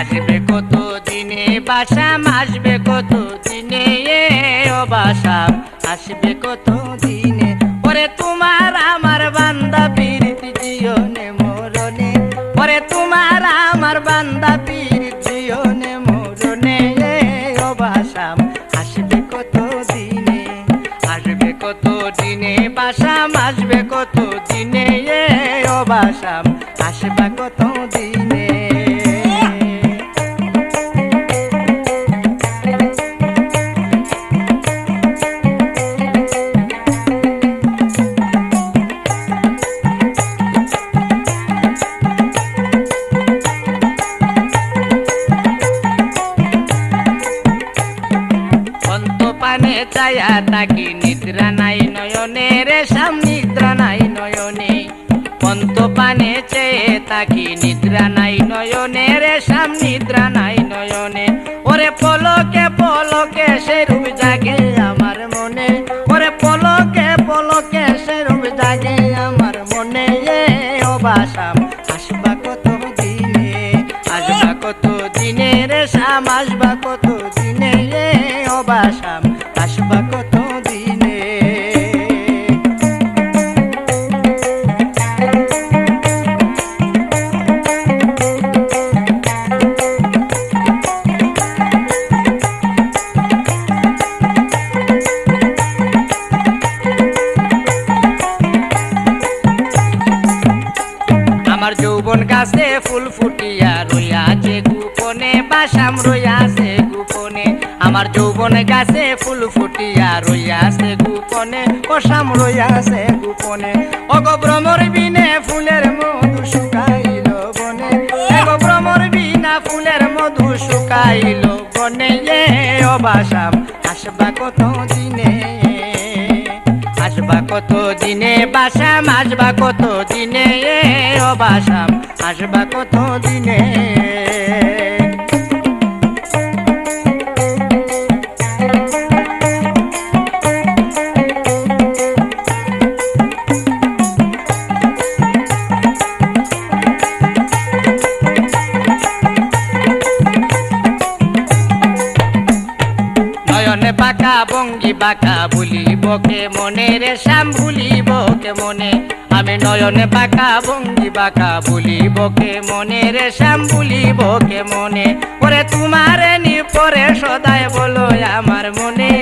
আসবে কত দিনে বাসাম আসবে কত দিনে ও বাসাম আসবে কত দিনে পরে তোমার আমার বান্দা পরে তোমার আমার বান্দা আসবে কত দিনে আসবে কত দিনে বাসাম আসবে কত দিনে বাসাম পানে চায়া তাকি নিদ্রা নাই নয়নে রে সাম নিদ্রা নাই নয়নে। পানে চেয়ে তাকি নিদ্রা নাই নয়নে রে সাম নিদ্রা নাই নয়নে। ওরে পলকে পলকে সে রূপ জাগে আমার মনে। ওরে পলকে পলকে সে রূপ জাগে আমার মনে। ও বাসাম, আসবা কত দিনে? আসবা কত দিনে রে শাম আসবা কত দিনে? এ ও বাসাম যৌবন গাছে ফুল ফুটিয়া রইয়াছে গোপনে বাসাম রইয়াছে গোপনে আমার যৌবন গাছে ফুল ফুটিয়া রইয়াছে গোপনে কসাম রইয়াছে গোপনে অগ ভ্রমর বিনে ফুলের মধু শুকাইল বনে। অগ ভ্রমর বিনা ফুলের মধু শুকাইল বনে, এ অবাসাম, আসবা কত আসবা কত দিনে বাসাম আসবা কত দিনে ও বাসাম আসবা কত দিনে বাঁকা বঙ্গি বাঁকা ভুলিব কে মনে রে শ্যাম, ভুলিব কে মনে আমি নয়নে বাঁকা বঙ্গি বাঁকা ভুলিব কে মনে রে শ্যাম, ভুলিব কে মনে ওরে তোমারে নি পরে সদায় বলো আমার মনে।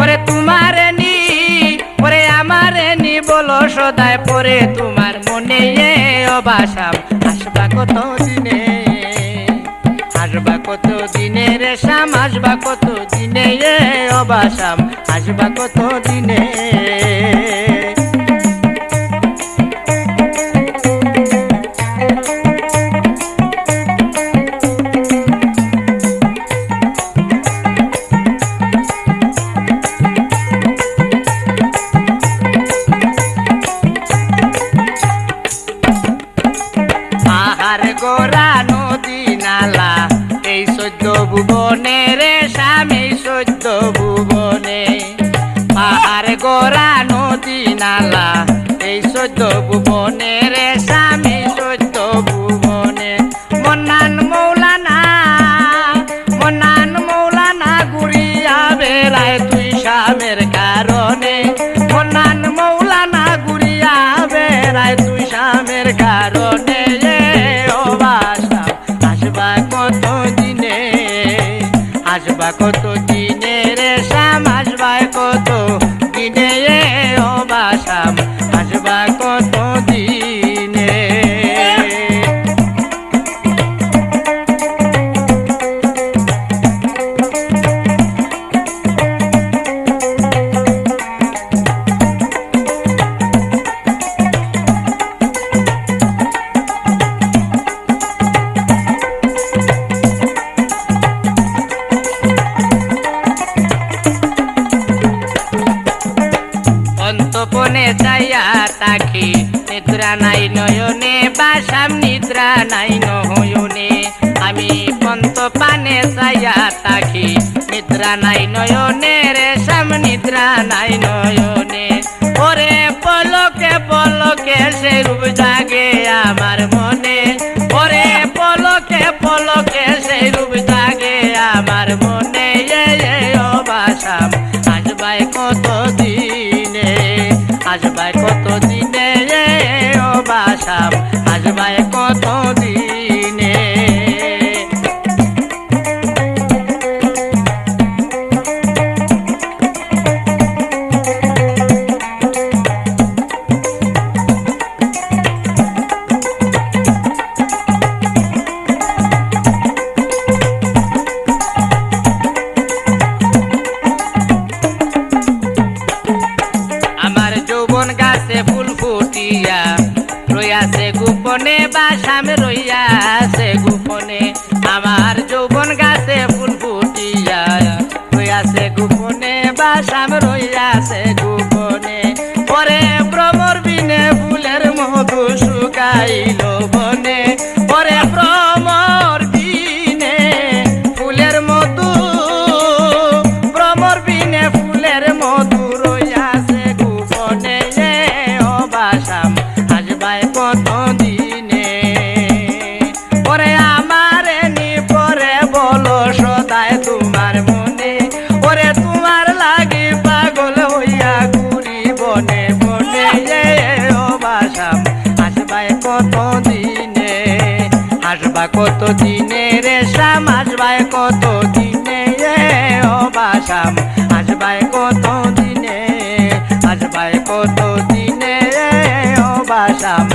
ওরে তোমারে নি, ওরে আমারে নি বলো সদায় পরে তোমার মনে এ অবাসাম। আসবা কত দিনে দিনে রে শাম আসবা কত দিনে? অবাসাম আসবা কত দিনে? আহার ভুবনে রে স্বামী সদ্য ভুবনে পাহাড় গোরা নদী নালা এই সদ্য কত দিনে রে ভাই আসবা কত? দিনে নিদ্রা নাই নয়নে বাসাম নিদ্রা নাই নয়নে আমি পন্ত পানে চাইয়া তাকে নিদ্রা নাই নয়নে রে সাম নিদ্রা নাই নয়নে ওরে পলকে পলকে সে রূপ জাগে আমার মনে। আসবাই বাসামে রইয়াছে গোপনে। আমার যৌবন গাছে ফুল ফুটিয়া রইয়াছে গোপনে, বাসাম রইয়াছে গোপনে। পরে ভ্রমর বিনে ফুলের মধু শুকাইল বনে। পরে ভ্রমর বিনে ফুলের মধু, ভ্রমর বিনে ফুলের মধু রইয়াছে গোপনে। ও বাসাম আসবাই কত কত দিনে রে শ্যাম আসবাই কত দিনে রে ও বাসাম আসবাই কত দিনে আসবাই কত দিনে রে ও বাসাম